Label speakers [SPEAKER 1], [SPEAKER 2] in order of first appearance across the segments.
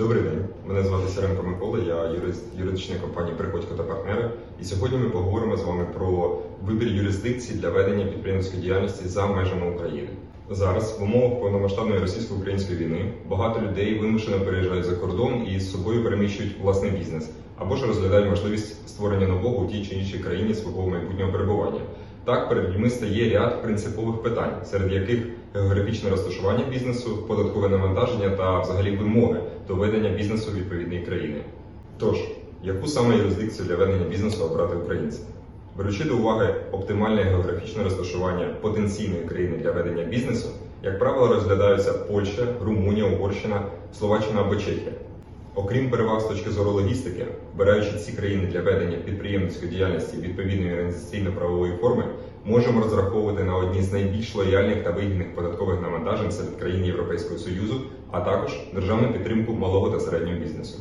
[SPEAKER 1] Гончаренко Микола, я юрист юридичної компанії Приходько та партнери. І сьогодні ми поговоримо з вами про вибір юрисдикції для ведення підприємницької діяльності за межами України. Зараз в умовах повномасштабної російсько-української війни багато людей вимушено переїжджають за кордон і з собою переміщують власний бізнес або ж розглядають можливість створення нового у тій чи іншій країні свого майбутнього перебування. Так, перед людьми стає ряд принципових питань, серед яких географічне розташування бізнесу, податкове навантаження та взагалі вимоги до ведення бізнесу відповідної країни. Тож, яку саме юрисдикцію для ведення бізнесу обрати українцям? Беручи до уваги оптимальне географічне розташування потенційної країни для ведення бізнесу, як правило, розглядаються Польща, Румунія, Угорщина, Словаччина або Чехія. Окрім переваг з точки зору логістики, обираючи ці країни для ведення підприємницької діяльності відповідної організаційно-правової форми, можемо розраховувати на одні з найбільш лояльних та вигідних податкових навантажень серед країн Європейського Союзу, а також державну підтримку малого та середнього бізнесу.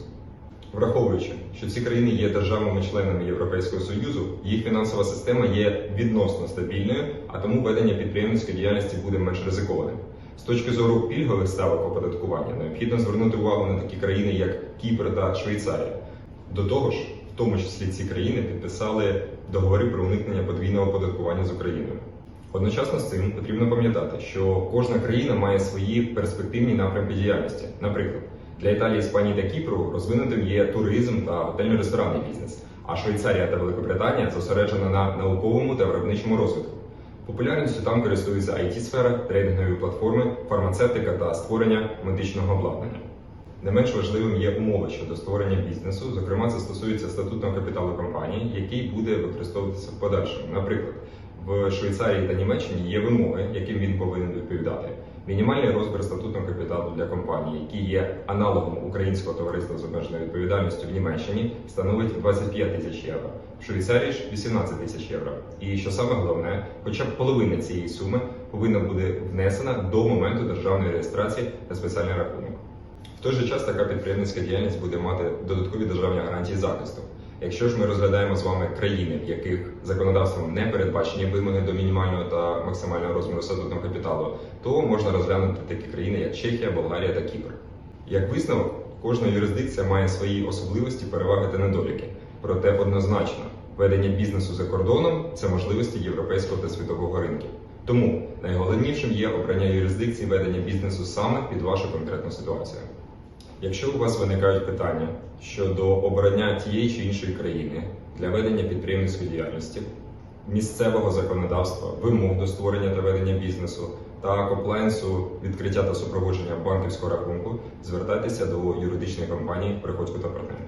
[SPEAKER 1] Враховуючи, що ці країни є державами-членами Європейського Союзу, їх фінансова система є відносно стабільною, а тому ведення підприємницької діяльності буде менш ризикованим. З точки зору пільгових ставок оподаткування необхідно звернути увагу на такі країни, як Кіпр та Швейцарія. До того ж, в тому числі ці країни підписали договори про уникнення подвійного оподаткування з Україною. Одночасно з цим потрібно пам'ятати, що кожна країна має свої перспективні напрямки діяльності. Наприклад, для Італії, Іспанії та Кіпру розвинутим є туризм та готельно-ресторанний бізнес, а Швейцарія та Великобританія зосереджена на науковому та виробничому розвитку. Популярністю там користується IT-сфера, трейдингові платформи, фармацевтика та створення медичного обладнання. Не менш важливим є умови щодо створення бізнесу. Зокрема, це стосується статутного капіталу компанії, який буде використовуватися в подальшому. Наприклад, в Швейцарії та Німеччині є вимоги, яким він. Мінімальний розмір статутного капіталу для компанії, який є аналогом українського товариства з обмеженою відповідальністю в Німеччині, становить 25 тисяч євро. В Швейцарії ж 18 тисяч євро. І що саме головне, хоча б половина цієї суми повинна бути внесена до моменту державної реєстрації на спеціальний рахунок. В той же час така підприємницька діяльність буде мати додаткові державні гарантії захисту. Якщо ж ми розглядаємо з вами країни, в яких законодавством не передбачені вимоги до мінімального та максимального розміру статутного капіталу, то можна розглянути такі країни, як Чехія, Болгарія та Кіпр. Як висновок, кожна юрисдикція має свої особливості, переваги та недоліки. Проте однозначно, ведення бізнесу за кордоном це можливості європейського та світового ринків. Тому найголовнішим є обрання юрисдикції ведення бізнесу саме під вашу конкретну ситуацію. Якщо у вас виникають питання щодо обрання тієї чи іншої країни для ведення підприємницької діяльності, місцевого законодавства, вимог до створення та ведення бізнесу та комплайнсу відкриття та супроводження банківського рахунку, звертайтеся до юридичної компанії Приходько та партнери.